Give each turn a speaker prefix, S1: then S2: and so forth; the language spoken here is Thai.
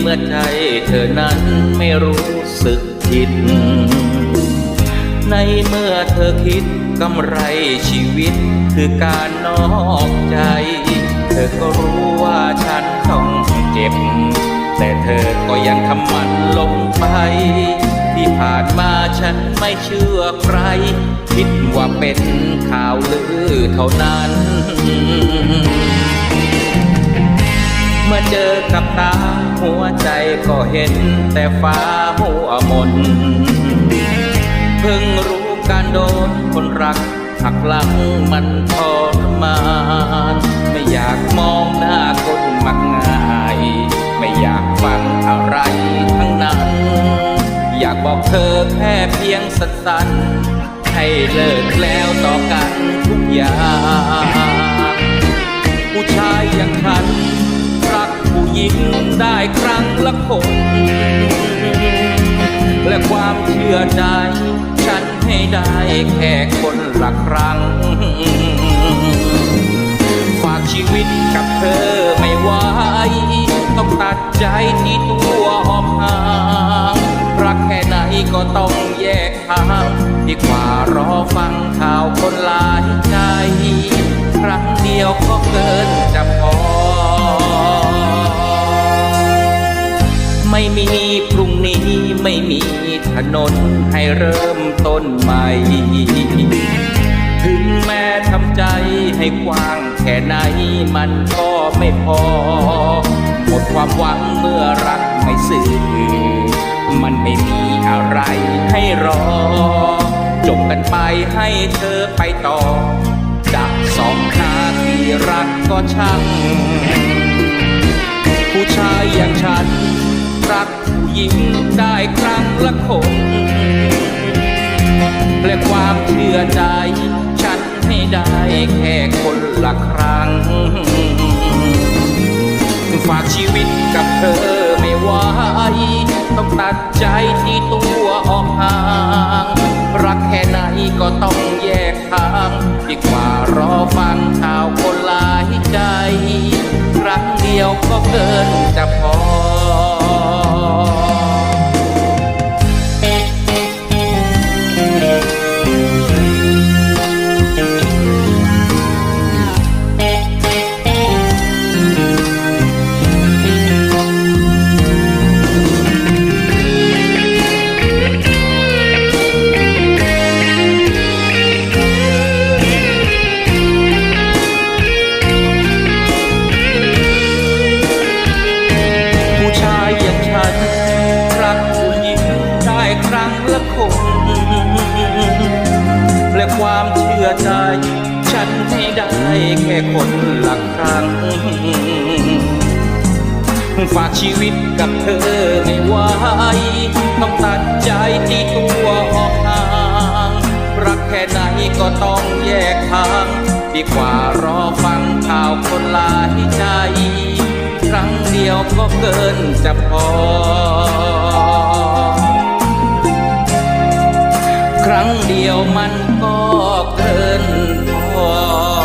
S1: เมื่อใจเธอนั้นไม่รู้สึกผิด ในเมื่อเธอคิดกำไรชีวิตคือการนอกใจ เธอก็รู้ว่าฉันต้องเจ็บ แต่เธอก็ยังทำมันลงไป ที่ผ่านมาฉันไม่เชื่อใคร คิดว่าเป็นข่าวลือเท่านั้น เมื่อเจอกับตาหัวใจก็เห็นแต่ฟ้าหัวมนเพิ่งรู้การโดนคนรักหักหลังมันทรมานไม่อยากมองหน้าคนมักง่าย ไม่อยากฟังอะไรทั้งนั้น อยากบอกเธอแค่เพียงสั้นๆให้เลิกแล้วต่อ ละคน และความเชื่อใจ ฉันให้ได้แค่คนละครั้ง ฝากชีวิตกับเธอไม่ไหวต้องตัดใจที่ตัวออกห่างรักแค่ไหนก็ต้องแยกทางดีกว่ารอฟังข่าวคนหลาย พรุ่งนี้ไม่มีถนนให้เริ่มต้นใหม่ ถึงแม้ทำใจให้กว้างแค่ไหนมันก็ไม่พอ หมดความหวังเมื่อรักไม่สื่อ มันไม่มีอะไรให้รอ จบกันไปให้เธอไปต่อ จากสองขาที่รักก็ช่าง กผู้หญิงได้ครั้งละคนและความเชื่อใจ ฉันให้ได้แค่คนละครั้ง ฝากชีวิตกับเธอไม่ไหวต้องตัดใจที่ตัวออกห่าง รักแค่ไหนก็ต้องแยกทางดีกว่ารอฟังข่าวคนหลายใจ ครั้งเดียวก็เกิน อใจ ฉันให้ได้แค่คนละครั้ง ฝากชีวิตกับเธอไม่ไหวต้องตัดใจที่ตัวออกห่าง รักแค่ไหนก็ต้องแยกทาง ดีกว่ารอฟังข่าวคนหลายใจ ครั้งเดียวก็เกินจะพอ รั้งเดียวมันก็เกินพอ